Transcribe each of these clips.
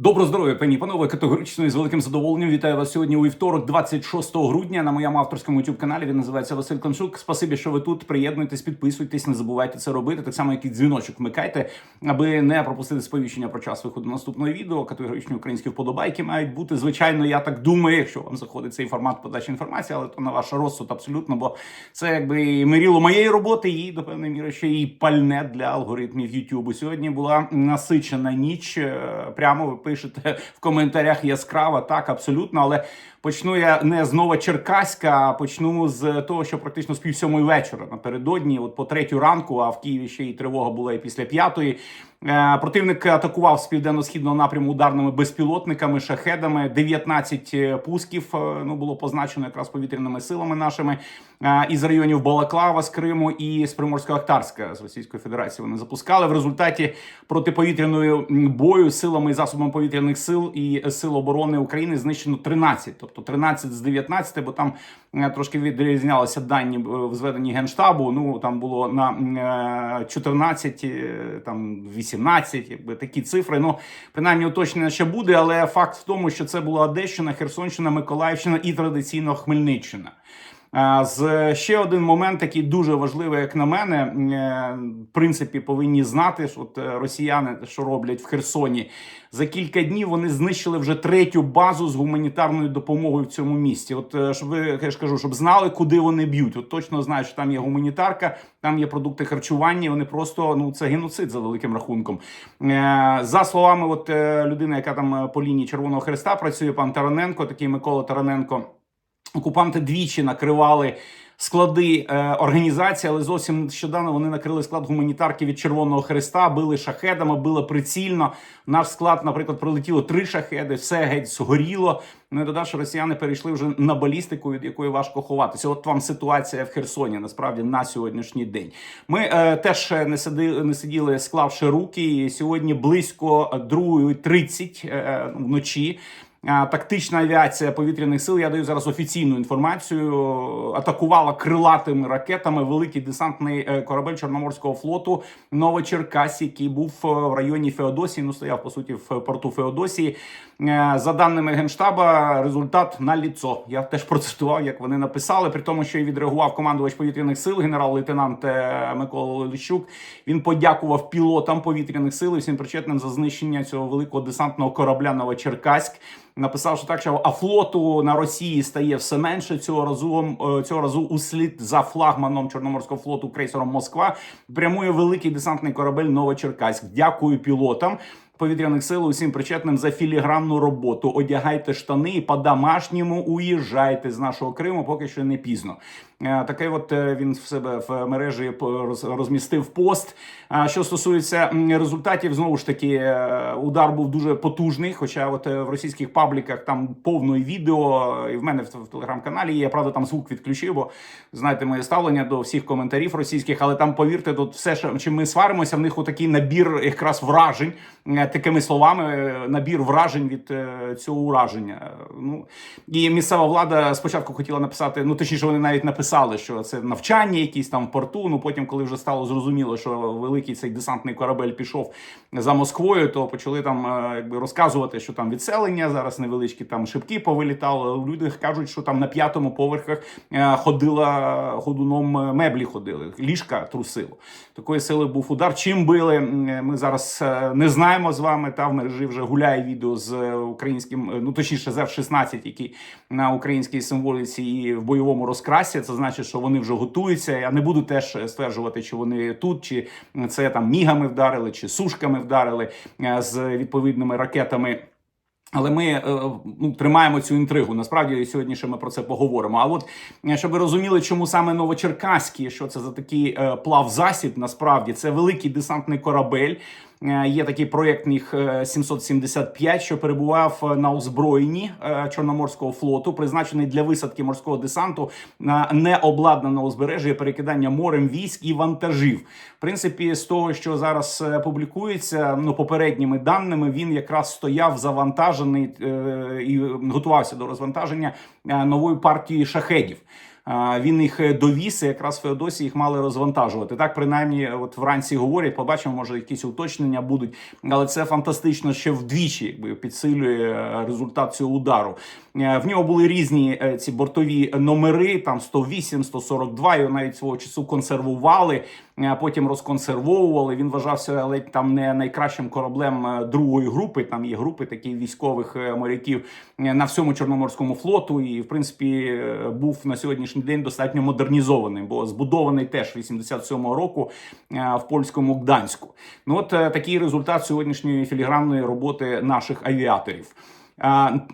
Доброго здоров'я, пані панове, категорично і з великим задоволенням вітаю вас сьогодні у вівторок, 26 грудня, на моєму авторському youtube каналі. Він називається Василь Климчук. Спасибі, що ви тут. Приєднуйтесь, підписуйтесь, не забувайте це робити. Так само, як і дзвіночок вмикайте, аби не пропустити сповіщення про час виходу наступного відео. Категоричні українські вподобайки мають бути. Звичайно, я так думаю, якщо вам заходить цей формат подачі інформації, але то на ваш розсуд абсолютно, бо це якби миріло моєї роботи, і до певної міри ще і пальне для алгоритмів YouTube. Сьогодні була насичена ніч. Е, Прямо пишете в коментарях яскрава, так абсолютно. Але почну я не з Новочеркаська, а почну з того, що практично з пів сьомої вечора напередодні, от по третю ранку, а в Києві ще й тривога була і після п'ятої. Е, Противник атакував з південно-східного напряму ударними безпілотниками, шахедами. 19 пусків е, ну було позначено якраз повітряними силами нашими е, із районів Балаклава з Криму і з Приморсько-Ахтарська з Російської Федерації. Вони запускали в результаті протиповітряної бою силами і засобами повітряних сил і сил оборони України знищено 13, тобто 13 з 19, бо там е, трошки відрізнялися дані е, в зведенні генштабу. Ну там було на е, 14, е, там 18, якби такі цифри. Ну принаймні уточнення ще буде, але факт в тому, що це була Одещина, Херсонщина, Миколаївщина і традиційно Хмельниччина. А, З ще один момент, який дуже важливий, як на мене, е, в принципі, повинні знати, що от е, росіяни що роблять в Херсоні. За кілька днів вони знищили вже третю базу з гуманітарною допомогою в цьому місті. От е, щоб ви я ж кажу, щоб знали, куди вони б'ють. От точно знають, що там є гуманітарка, там є продукти харчування. Вони просто ну це геноцид за великим рахунком. Е, За словами, от е, людини, яка там е, по лінії Червоного Хреста працює, пан Тараненко, такий Микола Тараненко. Окупанти двічі накривали склади е, організації, але зовсім нещодавно вони накрили склад гуманітарки від Червоного Хреста, били шахедами, били прицільно. Наш склад, наприклад, прилетіло три шахеди, все геть згоріло. Ну і додав, що росіяни перейшли вже на балістику, від якої важко ховатися. От вам ситуація в Херсоні. Насправді на сьогоднішній день. Ми е, теж не сидили, не сиділи, склавши руки. І сьогодні близько 2.30 е, вночі. Тактична авіація повітряних сил, я даю зараз офіційну інформацію. Атакувала крилатими ракетами великий десантний е, корабель Чорноморського флоту Новочеркасі, який був е, в районі Феодосії. Ну стояв по суті в порту Феодосії. Е, За даними генштаба, результат на ліцо. Я теж процитував, як вони написали. При тому, що і відреагував командувач повітряних сил, генерал-лейтенант е, Микола Лещук. Він подякував пілотам повітряних сил і всім причетним за знищення цього великого десантного корабля Новочеркаськ. Написав, що так, що а флоту на Росії стає все менше цього разу. е, Цього разу услід за флагманом Чорноморського флоту крейсером Москва прямує великий десантний корабель Новочеркаськ. Дякую пілотам. Повітряних сил усім причетним за філігранну роботу. Одягайте штани і по-домашньому уїжджайте з нашого Криму, поки що не пізно. Е, Такий от е, він в себе в мережі роз- розмістив пост. Що стосується результатів, знову ж таки, е, удар був дуже потужний. Хоча, от в російських пабліках там повно і відео, і в мене в, телеграм-каналі є. Я правда там звук відключив, бо знаєте моє ставлення до всіх коментарів російських, але там повірте, тут все, чим ми сваримося, в них отакий набір якраз вражень, такими словами, набір вражень від цього ураження. Ну і місцева влада спочатку хотіла написати, ну точніше, вони навіть написали, що це навчання, якісь там в порту. Ну потім, коли вже стало зрозуміло, що великий цей десантний корабель пішов за Москвою, то почали там е, якби розказувати, що там відселення зараз невеличкі там шибки повилітали. Люди кажуть, що там на п'ятому поверхах е, ходила ходуном е, меблі ходили, ліжка трусило. Такої сили був удар. Чим били? Ми зараз не знаємо з вами. Та в мережі вже гуляє відео з українським, ну точніше, з F-16, який на українській символіці і в бойовому розкрасі. Це значить, що вони вже готуються. Я не буду теж стверджувати, чи вони тут, чи це там мігами вдарили, чи сушками вдарили е, з відповідними ракетами. Але ми е, ну, тримаємо цю інтригу. Насправді сьогодні ще ми про це поговоримо. А от е, щоб ви розуміли, чому саме Новочеркаський, що це за такий е, плавзасіб, насправді це великий десантний корабель. Е, Є такий проєкт е, 775, що перебував е, на озброєнні е, Чорноморського флоту, призначений для висадки морського десанту на необладнане узбережжя, перекидання морем військ і вантажів. В принципі, з того, що зараз е, публікується, ну попередніми даними, він якраз стояв завантажений е, і готувався до розвантаження е, нової партії шахедів. Він їх е, довіз, і якраз Феодосії їх мали розвантажувати. Так, принаймні, от вранці говорять, побачимо, може якісь уточнення будуть, але це фантастично ще вдвічі, якби підсилює е, результат цього удару. Е, В нього були різні е, ці бортові номери, там 108, 142, його навіть свого часу консервували, е, потім розконсервовували. Він вважався ледь там не найкращим кораблем другої групи. Там є групи таких військових моряків на всьому Чорноморському флоту, і в принципі був на сьогоднішній день достатньо модернізований, бо збудований теж 87-го року в польському Гданську. Ну от такий результат сьогоднішньої філігранної роботи наших авіаторів.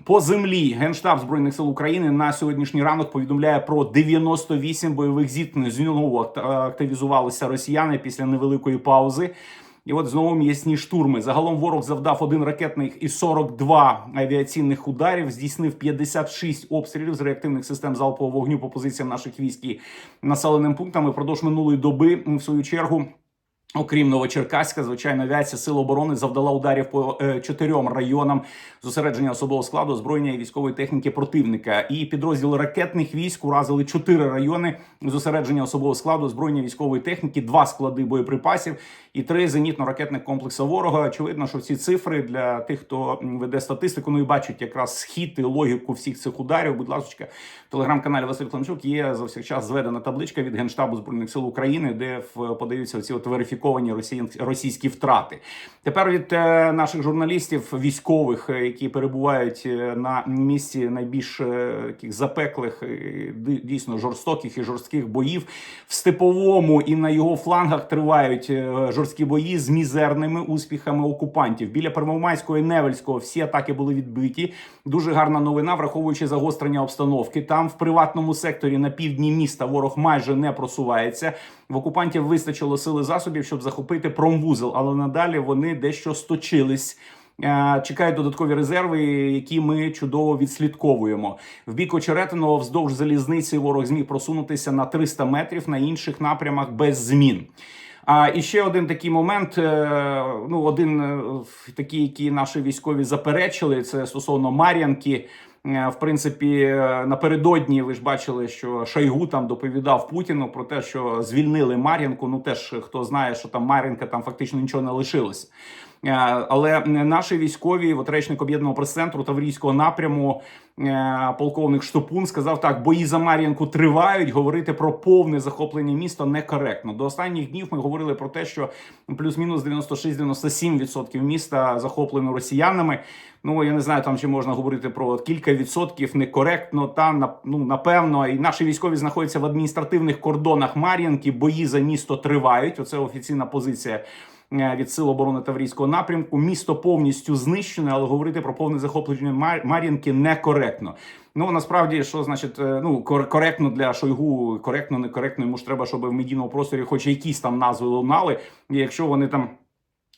По землі Генштаб збройних сил України на сьогоднішній ранок повідомляє про 98 бойових зіткнень. Знову акт- активізувалися росіяни після невеликої паузи. І от знову м'ясні штурми. Загалом ворог завдав один ракетних і 42 авіаційних ударів, здійснив 56 обстрілів з реактивних систем залпового вогню по позиціям наших військ і населеним пунктам. І Продовж минулої доби, в свою чергу. Окрім Новочеркаська, звичайно, авіація Сил оборони завдала ударів по е, чотирьом районам зосередження особового складу, озброєння і військової техніки противника. І підрозділи ракетних військ уразили чотири райони зосередження особового складу, озброєння військової техніки, два склади боєприпасів і три зенітно-ракетних комплекси ворога. Очевидно, що ці цифри для тих, хто веде статистику, ну і бачить якраз схід і логіку всіх цих ударів. Будь ласка, в телеграм-каналі Василь Климчук є за всіх час зведена табличка від генштабу збройних сил України, де подаються ці от верифіковані росіян- російські втрати. Тепер від е, наших журналістів військових, е, які перебувають е, на місці найбільш таких запеклих, дійсно жорстоких і жорстких боїв в степовому і на його флангах тривають жорсткі бої з мізерними успіхами окупантів. Біля Первомайського і Невельського всі атаки були відбиті. Дуже гарна новина, враховуючи загострення обстановки. Там в приватному секторі на півдні міста ворог майже не просувається. В окупантів вистачило сили засобів, щоб захопити промвузел, але надалі вони дещо сточились. Е, Чекають додаткові резерви, які ми чудово відслідковуємо. В бік Очеретиного вздовж залізниці ворог зміг просунутися на 300 метрів на інших напрямах без змін. А і ще один такий момент. е, Ну, один е, такий, який наші військові заперечили, це стосовно Мар'янки. Е, В принципі, е, напередодні ви ж бачили, що Шойгу там доповідав Путіну про те, що звільнили Мар'янку. Ну теж хто знає, що там Мар'їнка там фактично нічого не лишилося. Е, Але наші військові, от речник об'єднаного прес-центру Таврійського напряму, е, полковник Штопун сказав так: бої за Мар'янку тривають. Говорити про повне захоплення міста некоректно. До останніх днів ми говорили про те, що плюс-мінус 96-97% міста захоплено росіянами. Ну я не знаю, там чи можна говорити про кілька відсотків некоректно. Та ну напевно, і наші військові знаходяться в адміністративних кордонах Мар'янки. Бої за місто тривають. Оце офіційна позиція. Е, Від сил оборони Таврійського напрямку місто повністю знищене, але говорити про повне захоплення Мар- Мар'їнки некоректно. Ну насправді, що значить, е, ну кор- коректно для Шойгу, коректно, некоректно. Йому ж треба, щоб в медійному просторі, хоч якісь там назви лунали. І якщо вони там.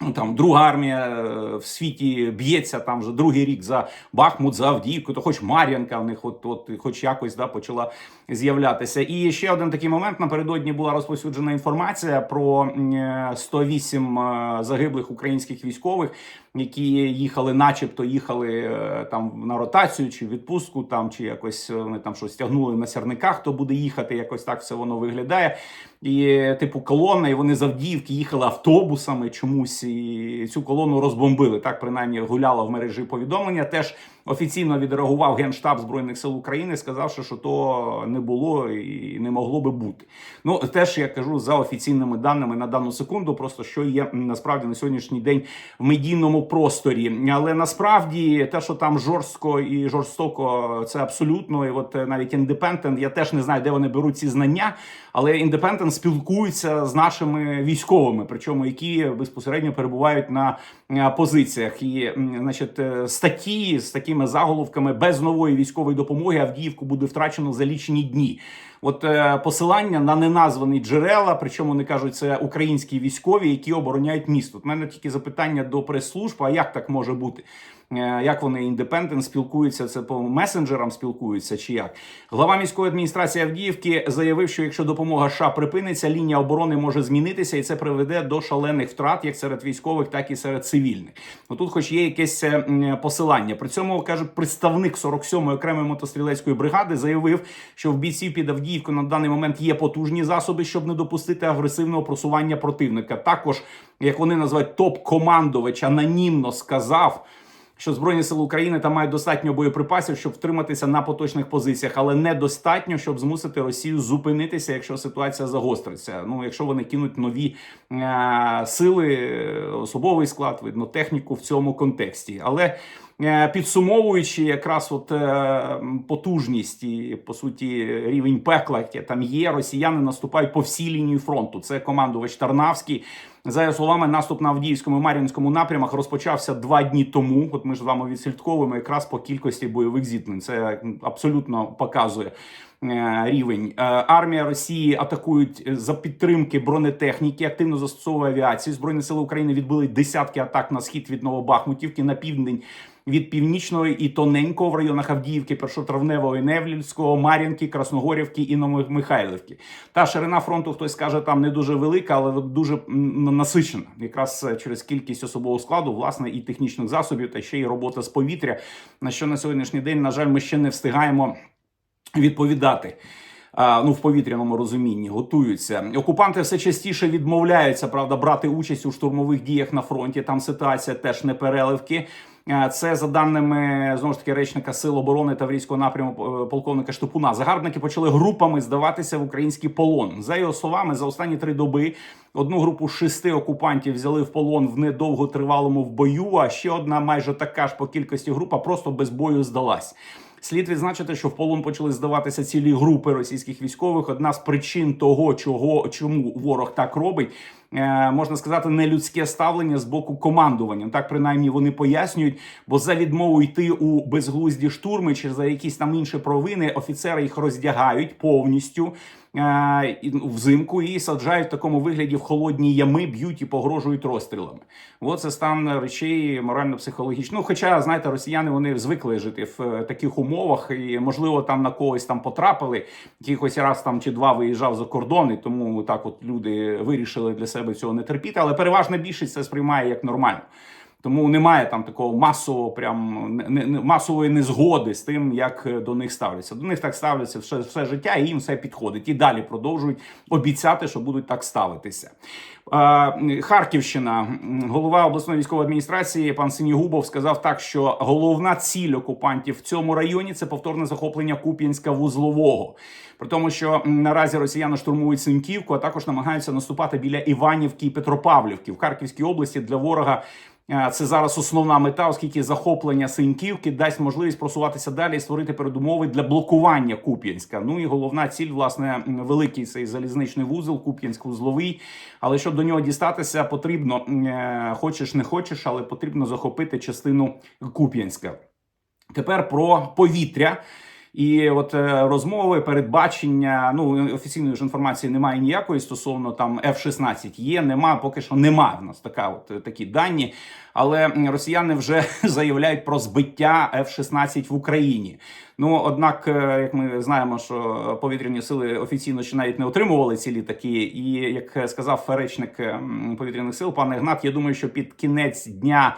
Ну, там друга армія е, в світі б'ється там вже другий рік за Бахмут, за Авдіївку, то хоч Мар'янка в них, от, от хоч якось да, почала з'являтися. І ще один такий момент напередодні була розповсюджена інформація про м, е, 108 е, загиблих українських військових, які їхали, начебто їхали е, там на ротацію чи відпустку, там чи якось е, вони там щось тягнули на сірниках, хто буде їхати, якось так все воно виглядає. І типу колона, і вони з Авдіївки їхали автобусами чомусь, і цю колону розбомбили. Так принаймні гуляло в мережі повідомлення. Теж офіційно відреагував генштаб збройних сил України, сказавши, що то не було і не могло би бути. Ну теж я кажу за офіційними даними на дану секунду, просто що є насправді на сьогоднішній день в медійному просторі. Але насправді те, що там жорстко і жорстоко, це абсолютно. І от е, навіть індепендент, я теж не знаю, де вони беруть ці знання, але індепендент спілкуються з нашими військовими, причому які безпосередньо перебувають на позиціях. І значить, е, статті з такими заголовками без нової військової допомоги Авдіївку буде втрачено за лічені дні. От е, посилання на неназвані джерела, причому вони кажуть, це українські військові, які обороняють місто. У мене тільки запитання до прес-служб, а як так може бути? Е, Як вони індепендент спілкуються? Це по месенджерам спілкуються чи як? Глава міської адміністрації Авдіївки заявив, що якщо допомога США припиниться, лінія оборони може змінитися, і це приведе до шалених втрат як серед військових, так і серед цивільних. Ну тут, хоч є якесь е, посилання. При цьому кажуть, представник 47-ї окремої мотострілецької бригади заявив, що в бійців під Авдіївку на даний момент є потужні засоби, щоб не допустити агресивного просування противника. Також, як вони називають, топ-командувач анонімно сказав. Що збройні сили України там мають достатньо боєприпасів, щоб втриматися на поточних позиціях, але недостатньо, щоб змусити Росію зупинитися, якщо ситуація загостриться. Ну, якщо вони кинуть нові е- сили, особовий склад, видно, техніку в цьому контексті. Але е, підсумовуючи якраз от е, потужність і по суті рівень пекла, яке там є, росіяни наступають по всій лінії фронту. Це командувач Тарнавський. За його словами, наступ на Авдіївському і Мар'їнському напрямах розпочався два дні тому. От ми ж з вами відслідковуємо якраз по кількості бойових зіткнень. Це абсолютно показує е, рівень. Е, Армія Росії атакують за підтримки бронетехніки, активно застосовує авіацію. Збройні сили України відбили десятки атак на схід від Новобахмутівки на південь. Від північного і тоненького в районах Авдіївки, Першотравневого і Невлівського, Мар'їнки, Красногорівки і Новомихайлівки. Та ширина фронту, хтось каже, там не дуже велика, але дуже насичена. Якраз через кількість особового складу, власне, і технічних засобів, та ще й робота з повітря. На що на сьогоднішній день, на жаль, ми ще не встигаємо відповідати. Ну, в повітряному розумінні готуються. Окупанти все частіше відмовляються, правда, брати участь у штурмових діях на фронті. Там ситуація теж не переливки. Це за даними знову ж таки речника сил оборони Таврійського напряму е, полковника Штепуна. Загарбники почали групами здаватися в український полон. За його словами, за останні три доби одну групу шести окупантів взяли в полон в недовготривалому в бою. А ще одна, майже така ж по кількості група, просто без бою здалась. Слід відзначити, що в полон почали здаватися цілі групи російських військових. Одна з причин того, чого чому ворог так робить, е, можна сказати, нелюдське ставлення з боку командування. Так принаймні вони пояснюють, бо за відмову йти у безглузді штурми чи за якісь там інші провини офіцери їх роздягають повністю. Е, ну, Взимку і саджають в такому вигляді в холодні ями, б'ють і погрожують розстрілами. От це стан речей морально-психологічно. Ну, хоча, знаєте, росіяни вони звикли жити в е, таких умовах, і можливо там на когось там потрапили. Якихось раз там чи два виїжджав за кордон, і тому так от люди вирішили для себе цього не терпіти. Але переважна більшість це сприймає як нормально. Тому немає там такого масового, прям не, не масової незгоди з тим, як до них ставляться. До них так ставляться все, все життя, і їм все підходить. І далі продовжують обіцяти, що будуть так ставитися. Е, Харківщина, голова обласної військової адміністрації, пан Синігубов сказав так, що головна ціль окупантів в цьому районі це повторне захоплення Куп'янська вузлового. При тому, що наразі росіяни штурмують Синківку, а також намагаються наступати біля Іванівки і Петропавлівки в Харківській області для ворога. Е, Це зараз основна мета, оскільки захоплення Синьківки дасть можливість просуватися далі і створити передумови для блокування Куп'янська. Ну і головна ціль, власне, великий цей залізничний вузол, Куп'янськ-вузловий. Але щоб до нього дістатися, потрібно е, хочеш не хочеш, але потрібно захопити частину Куп'янська. Тепер про повітря. І от е, розмови, передбачення. Ну офіційної ж інформації немає ніякої стосовно там F-16 Є, нема, поки що нема в нас така, от е, такі дані. Але росіяни вже заявляють про збиття F-16 в Україні. Ну однак, е, як ми знаємо, що повітряні сили офіційно ще навіть не отримували ці літаки. І як сказав речник повітряних сил, пан Ігнат, я думаю, що під кінець дня.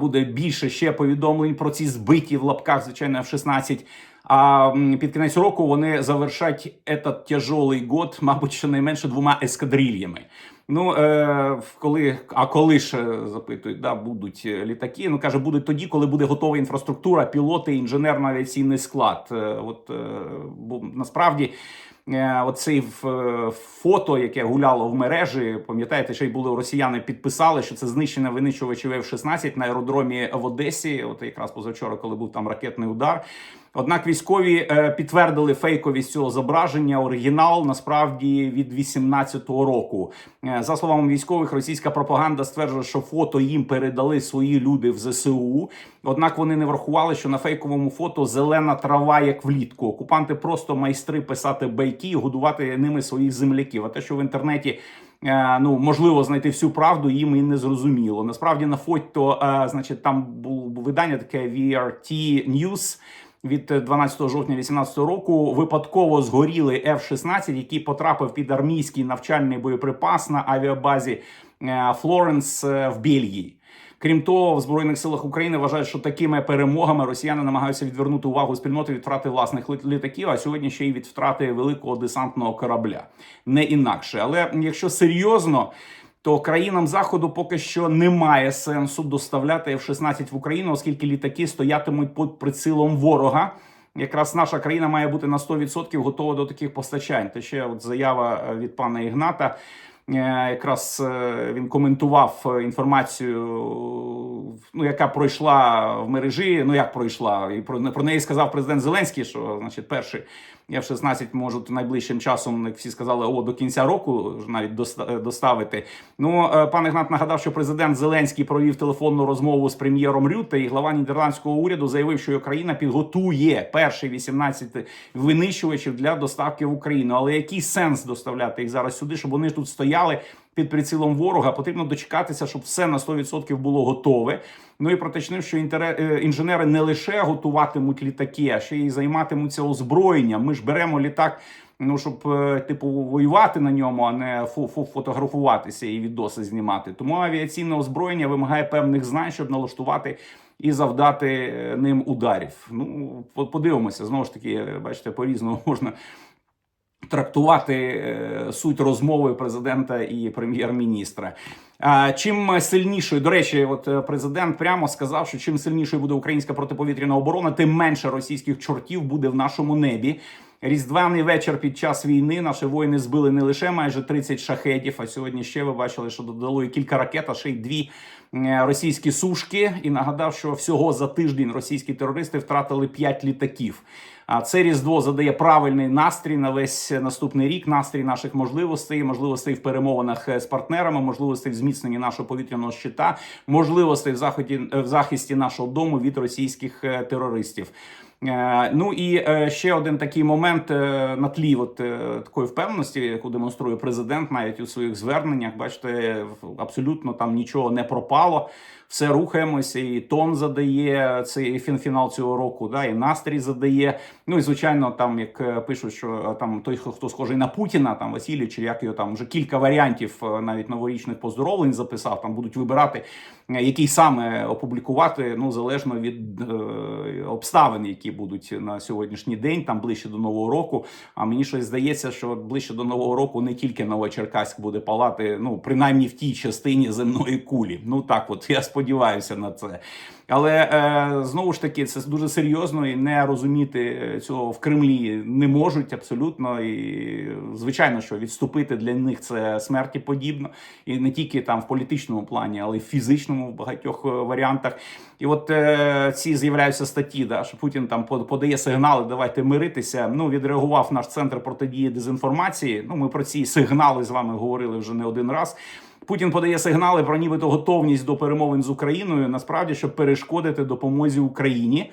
Буде більше ще повідомлень про ці збиті в лапках, звичайно, F-16. А під кінець року вони завершать этот тяжелий год, мабуть, щонайменше двома ескадрильями. Ну е, коли а коли ж запитують, да будуть е, літаки? Ну каже, будуть тоді, коли буде готова інфраструктура, пілоти, інженерно-авіаційний склад. Е, от е, бо насправді. Е, Оцей фото, яке гуляло в мережі, пам'ятаєте, ще й були росіяни підписали, що це знищення винищувачів F-16 на аеродромі в Одесі. От якраз позавчора, коли був там ракетний удар. Однак військові е, підтвердили фейковість цього зображення. Оригінал насправді від 18-го року. Е, За словами військових, російська пропаганда стверджує, що фото їм передали свої люди в ЗСУ. Однак вони не врахували, що на фейковому фото зелена трава, як влітку. Окупанти просто майстри писати байки і годувати ними своїх земляків. А те, що в інтернеті. е, Ну, можливо, знайти всю правду їм і не зрозуміло. Насправді на фото, значить, там було видання таке VRT News, від 12 жовтня 2018 року випадково згоріли F-16, який потрапив під армійський навчальний боєприпас на авіабазі е, Флоренс е, в Бельгії. Крім того, в збройних силах України вважають, що такими перемогами росіяни намагаються відвернути увагу спільноти від втрати власних літаків, а сьогодні ще й від втрати великого десантного корабля, не інакше. Але якщо серйозно. То країнам заходу поки що немає сенсу доставляти F-16 в Україну, оскільки літаки стоятимуть під прицілом ворога. Якраз наша країна має бути на 100% готова до таких постачань. Та ще от заява е, від пана Ігната. Е, Якраз е, він коментував інформацію, ну яка пройшла в мережі. Ну як пройшла, і про, про неї сказав президент Зеленський, що значить перший F-16 можуть найближчим часом, як всі сказали, о до кінця року навіть доста- доставити. Ну пане пан Ігнат нагадав, що президент Зеленський провів телефонну розмову з прем'єром Рюте, і глава нідерландського уряду заявив, що Україна підготує перші 18 винищувачів для доставки в Україну. Але який сенс доставляти їх зараз сюди, щоб вони тут стояли? Під прицілом ворога потрібно дочекатися, щоб все на 100% було готове. Ну і проточнив, що е, інженери не лише готуватимуть літаки, а ще й займатимуться озброєнням. Ми ж беремо літак. Ну, щоб е, типу воювати на ньому, а не фу- фу- фотографуватися і відоси знімати. Тому авіаційне озброєння вимагає певних знань, щоб налаштувати і завдати е, ним ударів. Ну, подивимося знову ж таки, бачите, по різному можна трактувати е, суть розмови президента і прем'єр-міністра. Чим сильнішою, до речі, от е, президент прямо сказав, що чим сильнішою буде українська протиповітряна оборона, тим менше російських чортів буде в нашому небі. Різдвяний вечір під час війни наші воїни збили не лише майже 30 шахедів, а сьогодні ще ви бачили, що додало і кілька ракет, а ще й дві е, російські сушки. І нагадав, що всього за тиждень російські терористи втратили 5 літаків. Це різдво задає правильний настрій на весь наступний рік. Настрій наших можливостей, можливостей в перемовинах е, з партнерами, можливостей в зміцненні нашого повітряного щита, можливостей в заході в захисті нашого дому від російських е, терористів. Е, Ну і е, ще один такий момент е, на тлі от, е, такої впевненості, яку демонструє президент, навіть у своїх зверненнях. Бачите, абсолютно там нічого не пропало. Все рухаємося, і тон задає цей фін- фінал цього року, да, і настрій задає. Ну і звичайно, там як е, пишуть, що е, там той, хто хто схожий на Путіна, там Василій, чи як його там вже кілька варіантів е, навіть новорічних поздоровлень записав. Там будуть вибирати, який саме опублікувати, ну залежно від е, обставин, які будуть на сьогоднішній день, там ближче до нового року. А мені щось здається, що ближче до нового року не тільки Новочеркаськ буде палати, ну принаймні в тій частині земної кулі. Ну так, от я сподіваюся на це. Але е, знову ж таки, це дуже серйозно і не розуміти е, цього в Кремлі не можуть абсолютно. І звичайно, що відступити для них це смерті подібно, і не тільки там в політичному плані, але й в фізичному в багатьох е, варіантах. І от е, ці з'являються статті, да, що Путін там под- подає сигнали, давайте миритися. Ну відреагував наш центр протидії дезінформації. Ну ми про ці сигнали з вами говорили вже не один раз. Путін подає сигнали про нібито готовність до перемовин з Україною. Насправді, щоб перешкодити допомозі Україні.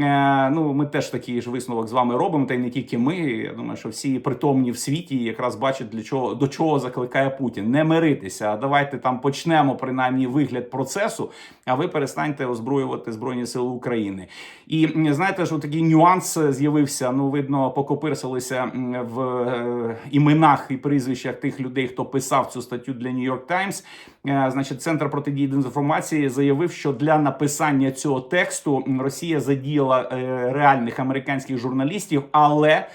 Е, ну, ми теж такий ж висновок з вами робимо, та й не тільки ми. Я думаю, що всі притомні в світі якраз бачать для чого до чого закликає Путін. Не миритися. А давайте там почнемо принаймні вигляд процесу. А ви перестаньте озброювати збройні сили України. І знаєте, що такий нюанс е, з'явився. Ну, видно, покопирсилися в е, іменах і прізвищах тих людей, хто писав цю статтю для York Times. Е, Значить, центр протидії дезінформації заявив, що для написання цього тексту Росія задіяла е, реальних американських журналістів, але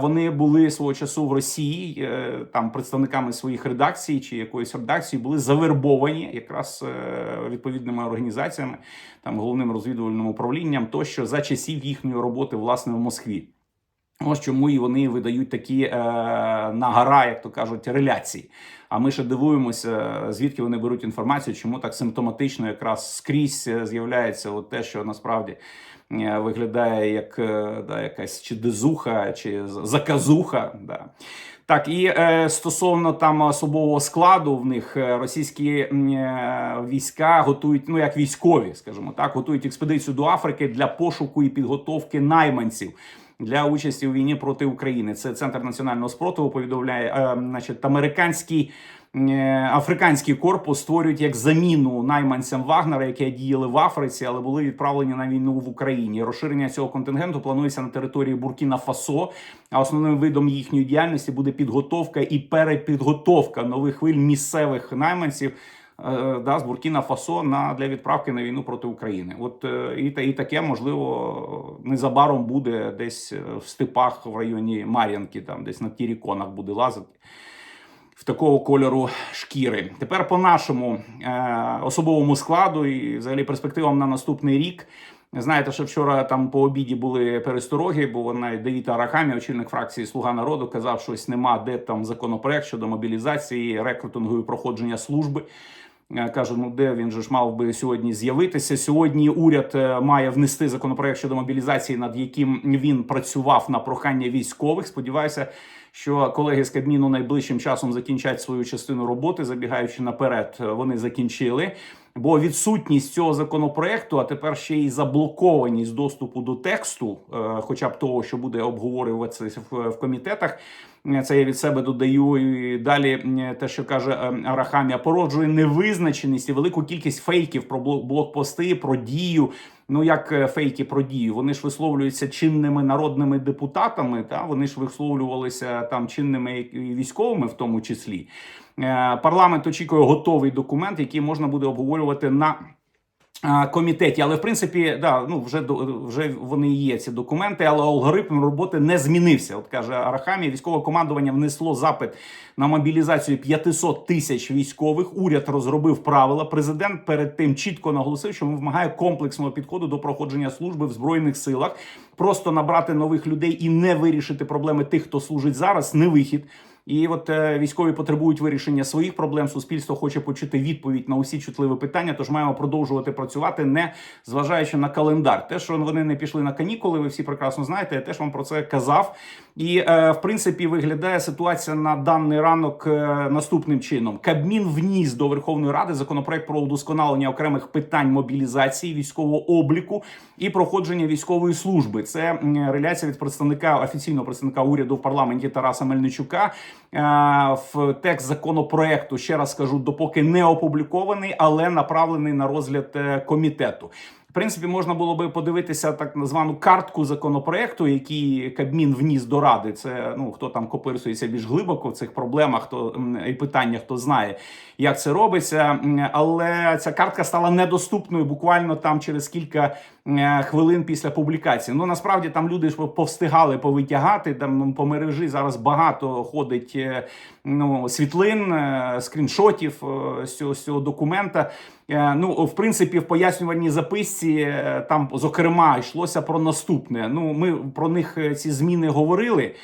вони були свого часу в Росії е, там представниками своїх редакцій чи якоїсь редакції були завербовані якраз е, відповідними організаціями, там головним розвідувальним управлінням, тощо за часів їхньої роботи власне в Москві. Ось чому і вони видають такі е, на гора, як то кажуть, реляції. А ми ще дивуємося, звідки вони беруть інформацію, чому так симптоматично якраз скрізь з'являється от те, що насправді виглядає як е, да, якась чи дезуха, чи заказуха. Да. Так, і е, стосовно там особового складу в них е, російські е, війська готують, ну як військові, скажімо так, готують експедицію до Африки для пошуку і підготовки найманців. Для участі у війні проти України це центр національного спротиву. Повідомляє, е, значить, американський е, африканський корпус створюють як заміну найманцям Вагнера, які діяли в Африці, але були відправлені на війну в Україні. Розширення цього контингенту планується на території Буркіна Фасо. А основним видом їхньої діяльності буде підготовка і перепідготовка нових хвиль місцевих найманців. е, да, з Буркіна Фасо на для відправки на війну проти України. От е, і та і таке можливо незабаром буде десь е, в степах в районі Мар'янки, там десь на тіріконах буде лазити. Такого кольору шкіри. Тепер по нашому е, особовому складу і взагалі перспективам на наступний рік. Знаєте, що вчора там по обіді були перестороги, бо навіть Давід Арахамі, очільник фракції Слуга народу, казав, що ось нема де там законопроект щодо мобілізації, рекрутингу і проходження служби. Е, Каже, ну де він же ж мав би сьогодні з'явитися. Сьогодні уряд е, має внести законопроект щодо мобілізації, над яким він працював на прохання військових. Сподіваюся, що колеги з Кабміну найближчим часом закінчать свою частину роботи, забігаючи наперед, вони закінчили. Бо відсутність цього законопроекту, а тепер ще й заблокованість доступу до тексту, е, хоча б того, що буде обговорюватися в, комітетах. е, Це я від себе додаю. І далі е, те, що каже Арахамія, породжує невизначеність і велику кількість фейків про блок- блокпости, про дію. Ну як е, фейки про дію? Вони ж висловлюються чинними народними депутатами. Та вони ж висловлювалися там чинними військовими, в тому числі. Е, Парламент очікує готовий документ, який можна буде обговорювати на. Комітеті, але в принципі, да, ну вже вже вони є ці документи, але алгоритм роботи не змінився. От каже Арахамі, військове командування внесло запит на мобілізацію 500 тисяч військових. Уряд розробив правила. Президент перед тим чітко наголосив, що вимагає комплексного підходу до проходження служби в збройних силах. Просто набрати нових людей і не вирішити проблеми тих, хто служить зараз, не вихід. І от е, військові потребують вирішення своїх проблем. Суспільство хоче почути відповідь на усі чутливі питання. Тож маємо продовжувати працювати, не зважаючи на календар. Те, що вони не пішли на канікули, ви всі прекрасно знаєте. Я теж вам про це казав. І е, в принципі виглядає ситуація на даний ранок е, наступним чином: Кабмін вніс до Верховної Ради законопроект про удосконалення окремих питань мобілізації, військового обліку і проходження військової служби. Це реляція від представника офіційного представника уряду в парламенті Тараса Мельничука. Е, В текст законопроекту ще раз скажу, допоки не опублікований, але направлений на розгляд комітету. Принципі, можна було би подивитися так звану картку законопроекту, який Кабмін вніс до ради. Це ну хто там копирсується більш глибоко в цих проблемах, то і питаннях, хто знає, як це робиться. Але ця картка стала недоступною буквально там через кілька хвилин після публікації. Ну насправді там люди ж повстигали повитягати. Там ну, по мережі зараз багато ходить е, ну, світлин, е, скріншотів е, з цього, з цього документа. Е, Ну, в принципі, в пояснювальній записці е, там, зокрема, йшлося про наступне. Ну, ми про них е, ці зміни говорили.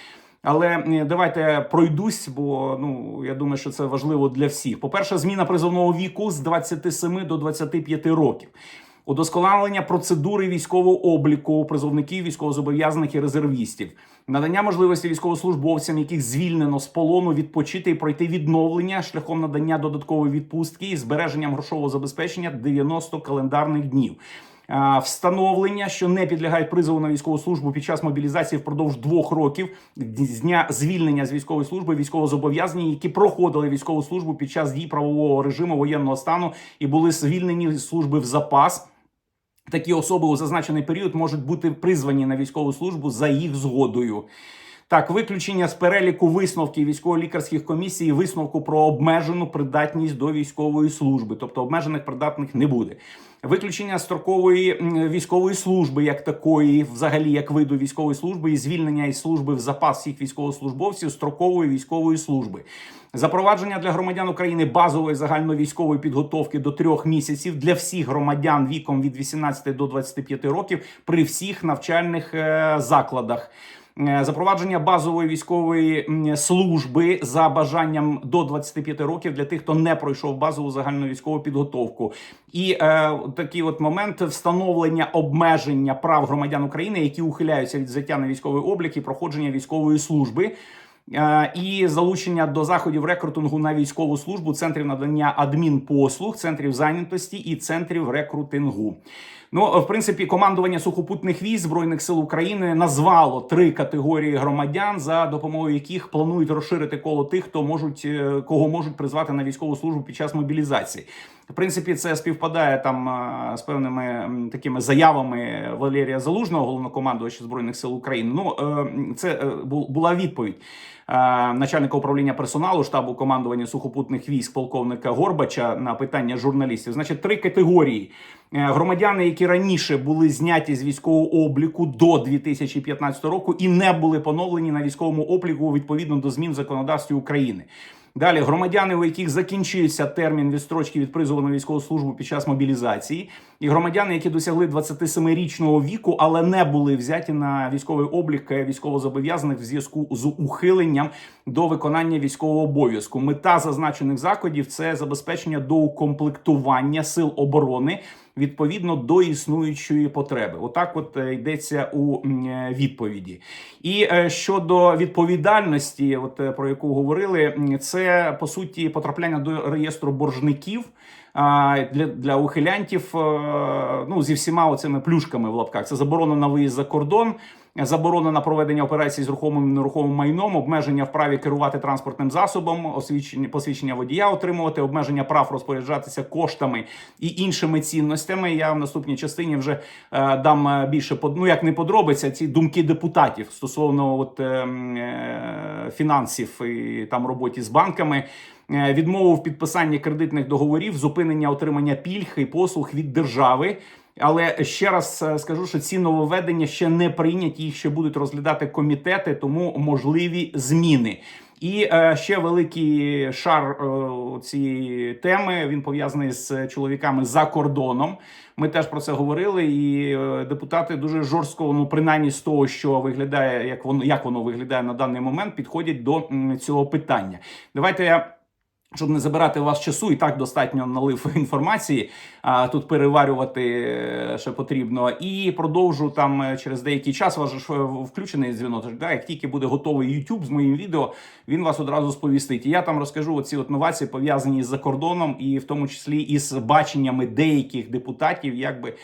Але е, давайте пройдусь, бо ну я думаю, що це важливо для всіх. По-перше, зміна призовного віку з 27 до 25 років. Удосконалення процедури військового обліку призовників, військовозобов'язаних і резервістів, надання можливості військовослужбовцям, яких звільнено з полону, відпочити і пройти відновлення шляхом надання додаткової відпустки із збереженням грошового забезпечення 90 календарних днів. Встановлення, що не підлягають призову на військову службу під час мобілізації впродовж двох років з дня звільнення з військової служби військовозобов'язані, які проходили військову службу під час дій правового режиму воєнного стану і були звільнені з служби в запас. Такі особи у зазначений період можуть бути призвані на військову службу за їх згодою. Так, виключення з переліку висновків військово-лікарських комісій, висновку про обмежену придатність до військової служби, тобто обмежених придатних не буде. Виключення строкової військової служби як такої, взагалі як виду військової служби, і звільнення із служби в запас всіх військовослужбовців строкової військової служби. Запровадження для громадян України базової загальновійськової підготовки до трьох місяців для всіх громадян віком від 18 до 25 років при всіх навчальних е, закладах. Е, Запровадження базової військової служби за бажанням до 25 років для тих, хто не пройшов базову загальновійськову підготовку, і е, такий от момент встановлення обмеження прав громадян України, які ухиляються від взяття на військовий облік і проходження військової служби. Е, І залучення до заходів рекрутингу на військову службу, центрів надання адмінпослуг, центрів зайнятості і центрів рекрутингу. Ну, в принципі, командування сухопутних військ збройних сил України назвало три категорії громадян, за допомогою яких планують розширити коло тих, хто можуть е, кого можуть призвати на військову службу під час мобілізації. В принципі, це співпадає там е, з певними такими заявами Валерія Залужного, головнокомандувача збройних сил України. Ну е, це була відповідь. Начальника управління персоналу штабу командування сухопутних військ полковника Горбача на питання журналістів. Значить, три категорії. Е, Громадяни, які раніше були зняті з військового обліку до 2015 року і не були поновлені на військовому обліку відповідно до змін в законодавстві України. Далі громадяни, у яких закінчується термін відстрочки від призову на військову службу під час мобілізації, і громадяни, які досягли 27-річного віку, але не були взяті на військовий облік військовозобов'язаних в зв'язку з ухиленням до виконання військового обов'язку. Мета зазначених заходів це забезпечення доукомплектування сил оборони відповідно до існуючої потреби. Отак, от е, йдеться у е, відповіді. І е, щодо відповідальності, от про яку говорили, це по суті потрапляння до реєстру боржників. Для, для ухилянтів е, ну зі всіма оцими плюшками в лапках це заборона на виїзд за кордон, заборона на проведення операцій з рухомим нерухомим майном, обмеження в праві керувати транспортним засобом, освідчення посвідчення водія отримувати, обмеження прав розпоряджатися коштами і іншими цінностями. Я в наступній частині вже е, дам е, більше ну, як не подробиться ці думки депутатів стосовно от, е, е, фінансів і там роботі з банками. Е, Відмову в підписанні кредитних договорів, зупинення отримання пільг і послуг від держави. Але ще раз е, скажу, що ці нововведення ще не прийняті, їх ще будуть розглядати комітети, тому можливі зміни. І е, ще великий шар цієї теми він пов'язаний з чоловіками за кордоном. Ми теж про це говорили, і депутати дуже жорстко, ну принаймні з того, що виглядає, як воно як воно виглядає на даний момент, підходять до цього питання. Давайте я. Щоб не забирати у вас часу, і так достатньо налив інформації. А тут переварювати е, ще потрібно. І продовжу там е, через деякий час. Ж е, включений дзвіночок. Да? Як тільки буде готовий YouTube з моїм відео, він вас одразу сповістить. І я там розкажу оці от новації пов'язані з закордоном, і в тому числі із баченнями деяких депутатів, як би е,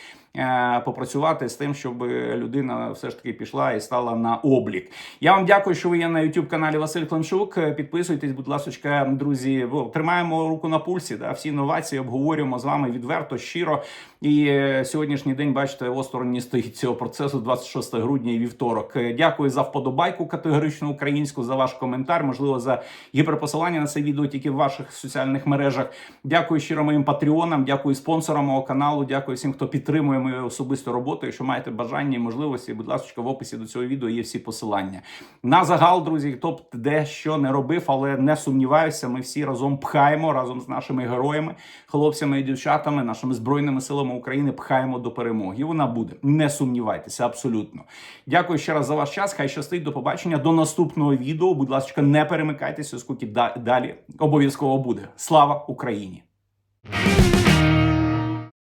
попрацювати з тим, щоб людина все ж таки пішла і стала на облік. Я вам дякую, що ви є на youtube каналі Василь Климчук. Е, Підписуйтесь, будь ласка, друзі. Тримаємо руку на пульсі. Да? Всі новації обговорюємо з вами відверто, щиро. І е, сьогоднішній день, бачите, осторонь стоїть цього процесу 26 грудня і вівторок. Е, Дякую за вподобайку категорично українську, за ваш коментар, можливо, за гіперпосилання на це відео тільки в ваших соціальних мережах. Дякую щиро моїм патреонам, дякую спонсорам мого каналу. Дякую всім, хто підтримує мою особисту роботу. Якщо маєте бажання і можливості, будь ласка, в описі до цього відео є всі посилання. На загал, друзі, хто б де що не робив, але не сумніваюся, ми всі разом пхаємо разом з нашими героями, хлопцями і дівчатами, нашими збройними силами України пхаємо до перемоги. І вона буде. Не сумнівайтеся, абсолютно. Дякую ще раз за ваш час. Хай щастить до побачення. До наступного відео. Будь ласка, не перемикайтеся, оскільки далі обов'язково буде. Слава Україні!